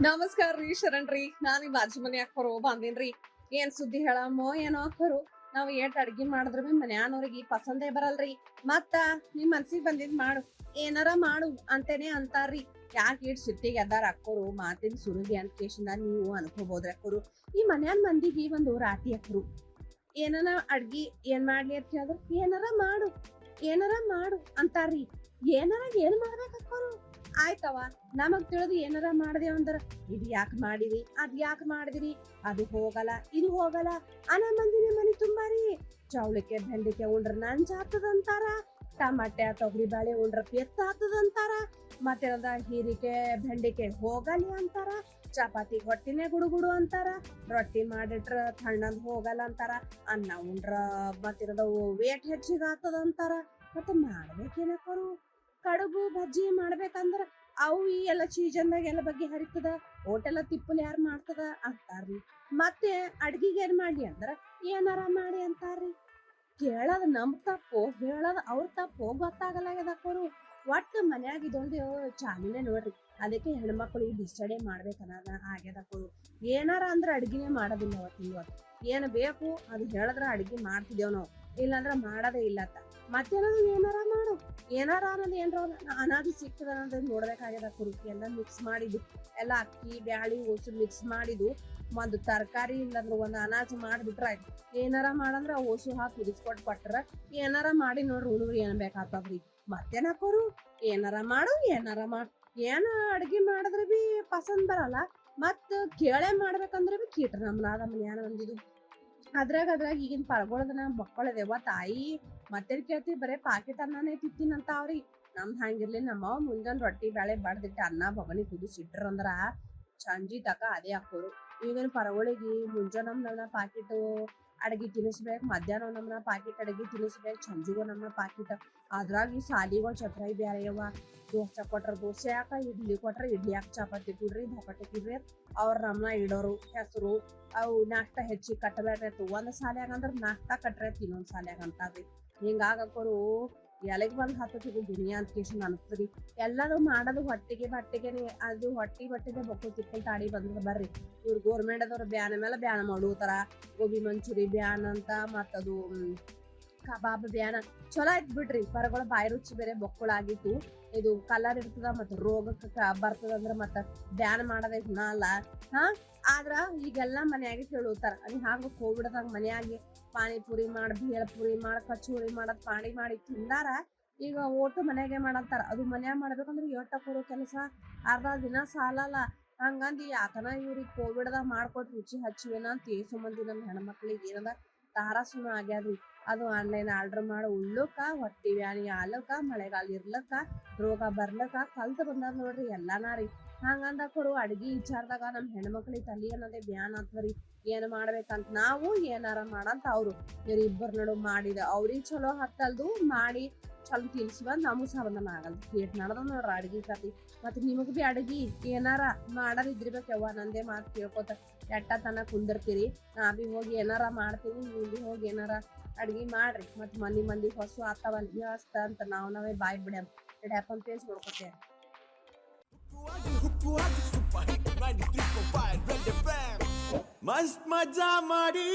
ನಮಸ್ಕಾರ ರೀ ಶರಣ್ ರೀ. ನಾನು ಬಾಜು ಮನೆ ಹಾಕೋರು ಬಂದೇನ್ರಿ ಏನ್ ಸುದ್ದಿ ಹೇಳಮ್ಮೋ, ಏನೋ ಹಾಕೋರು ನಾವ್ ಏಟ್ ಅಡ್ಗಿ ಮಾಡಿದ್ರು ಬಿ ಮನ್ಯಾನವ್ರಿಗೆ ಪಸಂದೇ ಬರಲ್ರಿ ಮತ್ತ ನಿಮ್ ಮನ್ಸಿಗೆ ಬಂದಿದ್ ಮಾಡು. ಏನಾರ ಮಾಡು ಅಂತೇನೆ ಅಂತಾರ್ರಿ ಯಾಕೆ ಇಟ್ ಸುತ್ತಿಗೆ ಎದ್ದಾರ ಹಾಕೋರು ಮಾತಿನ ಸುರುಗಿ ಅಂತ ಕೇಶಿಂದ ನೀವು ಅನ್ಕೋಬೋದ್ರಿ ಅಕ್ಕರು ಈ ಮನೆಯನ್ ಮಂದಿಗೆ ಒಂದು ರಾತಿ ಅಕ್ರು ಏನಾರ ಅಡ್ಗಿ ಏನ್ ಮಾಡ್ಲಿ ಅಂತ ಹೇಳಿದ್ರು ಏನಾರ ಮಾಡು. ಏನಾರ ಮಾಡು ಅಂತಾರ್ರಿ ಏನಾರ ಏನ್ ಮಾಡ್ಬೇಕು ಹಾಕೋರು ಆಯ್ತವ ನಮಗ್ ತಿಳಿದು ಏನಾರ ಮಾಡಿದೆ ಅಂದ್ರ, ಇದು ಯಾಕೆ ಮಾಡಿರಿ ಅದ್ ಯಾಕೆ ಮಾಡಿದಿರಿ? ಅದು ಹೋಗಲ್ಲ, ಇದು ಹೋಗಲ್ಲ, ಅನ ಮಂದಿನ ಮನಿ ತುಂಬಾರಿ, ಚೌಳಿಕೆ, ಬೆಂಡಿಕೆ ಉಂಡ್ರ ನಂಜ್ ಆಗ್ತದಂತಾರ ಟಮಾಟೆ ತೊಗರಿ ಬಾಳೆ ಉಂಡ್ರ ಪೆತ್ತ ಆಗ್ತದಂತಾರ ಮತ್ತೇನದ ಹೀರಿಕೆ, ಬೆಂಡಿಕೆ ಹೋಗಲಿ ಅಂತಾರ, ಚಪಾತಿ ಹೊಟ್ಟಿನೇ ಗುಡುಗುಡು ಅಂತಾರ, ರೊಟ್ಟಿ ಮಾಡಿಟ್ರ ತಣ್ಣಂದ್ ಹೋಗಲ್ಲ ಅಂತಾರ, ಅನ್ನ ಉಂಡ್ರ ಮತ್ತಿರದ ವೇಟ್ ಹೆಚ್ಚಿಗೆ ಆಗ್ತದ ಅಂತಾರ ಮತ್ತೆ ಮಾಡ್ಬೇಕೇನಕ್ಕರು ಕಡುಬು ಬಜ್ಜಿ ಮಾಡ್ಬೇಕಂದ್ರ ಅವು ಈ ಎಲ್ಲ ಸೀಸನ್ದಾಗ ಎಲ್ಲ ಬಗ್ಗೆ ಹರಿತದ ಹೋಟೆಲ್ ತಿಪ್ಪಲ್ ಯಾರು ಮಾಡ್ತದ ಅಂತಾರ್ರಿ. ಮತ್ತೆ ಅಡ್ಗಿಗೆ ಏನ್ ಮಾಡ್ಲಿ ಅಂದ್ರ ಏನಾರ ಮಾಡಿ ಅಂತಾರ್ರಿ. ಕೇಳದ್ ನಮ್ ತಪ್ಪು, ಹೇಳದ್ ಅವ್ರ ತಪ್ಪು ಗೊತ್ತಾಗಲಾಗ್ಯದಕ್ಕೋರು ಒಟ್ಟು ಮನ್ಯಾಗ ಇದೊಂದು ಚಾಲಿನೇ ನೋಡ್ರಿ. ಅದಕ್ಕೆ ಹೆಣ್ಮಕ್ಳು ಈ ಡಿಸ್ಟರ್ಡೇ ಆಗ್ಯದ ಕೊಡು. ಏನಾರ ಅಂದ್ರೆ ಅಡ್ಗಿನೇ ಮಾಡೋದಿಲ್ಲ ಅವತ್ತು ಇವತ್ತು ಏನು ಬೇಕು ಅದು ಹೇಳಿದ್ರೆ ಅಡ್ಗೆ ಮಾಡ್ತಿದ್ದೇವ್ ನಾವು. ಇಲ್ಲಾಂದ್ರ ಮಾಡೋದೇ ಇಲ್ಲತ್ತ ಮತ್ತೇನಾದ್ರು ಏನಾರ ಮಾಡು. ಏನಾರ ಅನ್ನೋದು ಏನರ ಅನಾದಿ ಸಿಗ್ತದ ಅನ್ನೋದು ನೋಡ್ಬೇಕಾಗ್ಯದ ಕುರುಕಿ ಎಲ್ಲ ಮಿಕ್ಸ್ ಮಾಡಿದ್ದು. ಎಲ್ಲ ಅಕ್ಕಿ, ಬ್ಯಾಳಿ ಓಸು ಮಿಕ್ಸ್ ಮಾಡಿದ್ದು. ಒಂದು ತರಕಾರಿ ಇಲ್ಲಾಂದ್ರೆ ಒಂದು ಅನಾಜ್ ಮಾಡಿಬಿಟ್ರೆ ಆಯ್ತು. ಏನಾರ ಮಾಡಂದ್ರೆ ಓಸು ಹಾಕಿ ಕುದಿಸ್ಕೊಟ್ ಕೊಟ್ರ ಏನಾರ ಮಾಡಿ ನೋಡ್ರಿ ಹುಡುಗ್ರು ಏನ್ ಬೇಕಾಗ್ತದ್ರಿ ಮತ್ತೇನ್ ಹಾಕೋರು ಏನಾರ ಮಾಡು ಏನಾರ ಮಾಡು. ಏನ ಅಡ್ಗಿ ಮಾಡಿದ್ರೆ ಬಿ ಪಸಂದ್ ಬರಲ್ಲ. ಮತ್ ಕೇಳೆ ಮಾಡ್ಬೇಕಂದ್ರೆ ಬಿ ಕೀಟ್ರ ನಮ್ನಾದ ಮನ್ಯಾನ ಒಂದಿದು. ಅದ್ರಾಗ ಅದ್ರಾಗ ಈಗಿನ ಪರಗೊಳದನ ಮಕ್ಕಳದೇವ ತಾಯಿ ಮತ್ತೆ ಕೇಳ್ತಿ ಬರೇ ಪಾಕೆಟ್ ಅನ್ನನೇ ತಿತ್ತೀನಂತ ಅವ್ರಿ ನಮ್ದು ಹಂಗಿರ್ಲಿ ನಮ್ಮ ಮುಂಜಾನೆ ರೊಟ್ಟಿ ಬೇಳೆ ಬಡ್ದಿಟ್ಟು ಅನ್ನ ಬಗನಿ ಕುದಿಸಿಟ್ರ ಅಂದ್ರ ಸಂಜಿ ತಕ ಅದೇ ಹಾಕೋರು. ಈಗಿನ ಪರಗೊಳಿಗೆ ಮುಂಜಾನೆ ನಮ್ಮ ಪಾಕೆಟ್ ಅಡಗಿ ತಿನ್ನಿಸ್ಬೇಕು ಮಧ್ಯಾಹ್ನ ನಮ್ಮನ್ನ ಪಾಕಿಟ್ ಅಡಗಿ ತಿನ್ನಿಸ್ಬೇಕು ಸಂಜೆಗೂ ನಮ್ಮ ಪಾಕಿಟ್. ಅದ್ರಾಗ ಈ ಸಾಲಿಗಳು ಚಪ್ರಾಯಿ ಬ್ಯಾರೆ ಅವ ದೋಸೆ ಕೊಟ್ರೆ ದೋಸೆ ಯಾಕ? ಇಡ್ಲಿ ಕೊಟ್ರೆ ಇಡ್ಲಿ ಯಾಕೆ? ಚಪಾತಿ ಕೊಡ್ರಿ ಧಪಾಟಿ ಕೊಡ್ರಿ ಅವ್ರ ನಮ್ಮನ್ನ ಇಡೋರು, ಹೆಸರು, ಅವು ನಾಷ್ಟ ಹೆಚ್ಚಿಗೆ ಕಟ್ಟಬೇಡ್ರಿ ಒಂದು ಸಾಲ್ಯಾಗ ಅಂದ್ರೆ ನಾಷ್ಟ ಕಟ್ರೆ ಇನ್ನೊಂದ್ ಸಾಲ್ಯಾಗ ಅಂತಾರ್ರಿ. ಹಿಂಗಾಗಕ್ಕೋರು ಎಲೆಗ್ ಬಂದ್ ಹತ್ತದ ದುನಿಯಾ ಅಂತ ಕೇಶನ್ ಅನ್ಸ್ತರಿ ಎಲ್ಲಾರು ಮಾಡೋದು ಹೊಟ್ಟಿಗೆ ಬಟ್ಟೆಗೆನೆ, ಅದು ಹೊಟ್ಟಿ ಬಟ್ಟೆಗೆ ಬೊಕ್ಕು ತಿಕ್ಕಲ್ ತಾಡಿ ಬಂದ್ರ ಬರ್ರಿ. ಇವ್ರು ಗೋರ್ಮೆಂಟ್ ಅದವ್ರ ಬ್ಯಾನ ಮೇಲೆ ಬ್ಯಾನ ಮಾಡುತ್ತಾರ ಗೋಬಿ ಮಂಚೂರಿ ಬ್ಯಾನ್ ಅಂತ ಮತ್ತದು ಕಬಾಬ್ ಬ್ಯಾನ ಚಲೋ ಆಯ್ತು ಬಿಡ್ರಿ. ಪರಗಳ ಬಾಯಿ ರುಚಿ ಬೇರೆ ಬೊಕ್ಕಳಾಗಿತ್ತು ಇದು ಕಲರ್ ಇರ್ತದ ಮತ್ತ ರೋಗಕ್ಕೆ ಬರ್ತದ ಅಂದ್ರ ಮತ್ತ ಬ್ಯಾನ್ ಮಾಡದೇ ಗುಣ ಅಲ್ಲ. ಹಾ? ಆದ್ರ ಈಗೆಲ್ಲಾ ಮನ್ಯಾಗೆ ಕೇಳುತ್ತಾರ ಅದು ಕೋವಿಡ್ ಕೋವಿಡ್ದಾಗ ಮನ್ಯಾಗೆ ಪಾನಿಪುರಿ ಮಾಡ್ ಭೇಲ್ಪುರಿ ಮಾಡ್, ಕಚೋರಿ ಮಾಡದ್ ಪಾಣಿ ಮಾಡಿ ತಿಂದಾರ, ಈಗ ಓಟು ಮನ್ಯಾಗೆ ಮಾಡಂತಾರ. ಅದು ಮನ್ಯಾಗ ಮಾಡ್ಬೇಕಂದ್ರ ಎಟ್ಟ ಕೊಡೋ ಕೆಲಸ? ಅರ್ಧ ದಿನ ಸಾಲಲ್ಲ. ಹಂಗಂದು ಯಾಕನ ಇವ್ರಿಗೆ ಕೋವಿಡ್ದಾಗ ಮಾಡ್ಕೊಟ್ ರುಚಿ ಹಚ್ಚಿವೇನ ಅಂತ ಏಸು ಮಂದಿ ನಮ್ಮ ಹೆಣ್ಮಕ್ಳಿಗೆ ಏನದ ತಾರಾಸುನ ಆಗ್ಯಾದ್ರಿ. ಅದು ಆನ್ಲೈನ್ ಆರ್ಡರ್ ಮಾಡಿ ಉಳ್ಳಕ್ಕ ಹೊಟ್ಟಿ ವ್ಯಾನಿ ಆಲಕ್ಕ ಮಳೆಗಾಲ ಇರ್ಲಕ್ಕ ರೋಗ ಬರ್ಲಕ್ಕ ಕಲ್ತ್ ಬಂದಾರ ನೋಡ್ರಿ ಎಲ್ಲಾನ ರೀ. ಹಂಗಂದಕ್ಕರು ಅಡ್ಗಿ ವಿಚಾರದಾಗ ನಮ್ಮ ಹೆಣ್ಮಕ್ಳಿಗೆ ತಲಿ ಅನ್ನೋದೇ ಬ್ಯಾನ್ ಆತ್ವರಿ ಏನ್ ಮಾಡ್ಬೇಕಂತ ನಾವು ಏನಾರ ಮಾಡಂತ ಅವ್ರು. ಇಬ್ಬರ ನಡು ಮಾಡಿದ ಅವ್ರಿಗೆ ಚಲೋ ಹತ್ತಲ್ದು, ಮಾಡಿ ಚಲೋ ತಿನ್ಸುವ ನಮಗ್ ಸಂಬಂಧನ ಆಗಲ್ಲ ಏಟ್ ನಡ್ದ ನೋಡ್ರ ಅಡ್ಗಿ ಕತಿ ಮತ್ ನಿಮಗ್ ಬಿ ಅಡ್ಗಿ ಏನಾರ ಮಾಡಾರ ಇದ್ರಿಬೇಕು ಯವ್ವ, ನಂದೇ ಮಾತು ಕೇಳ್ಕೊತ ಎಟ್ಟ ತನ ಕುಂದಿರ್ತೀರಿ. ನಾ ಬಿ ಹೋಗಿ ಏನಾರ ಮಾಡ್ತೀನಿ, ನೀವು ಬಿ ಹೋಗಿ ಏನಾರ ಅಡ್ಗಿ ಮಾಡ್ರಿ. ಮತ್ ಮನಿ ಮಂದಿ ಹೊಸು ಆತವಲ್ ವ್ಯವಸ್ಥ ಅಂತ ನಾವ್ ನಾವೇ ಬಾಯ್ ಬಿಡ್ಯಾಮ್. ಇಡ್ಯಾಪನ್ ಪೇಸ್ ನೋಡ್ಕೊತೇವೆ ಮಸ್ತ್ ಮಜಾ ಮಾಡಿ.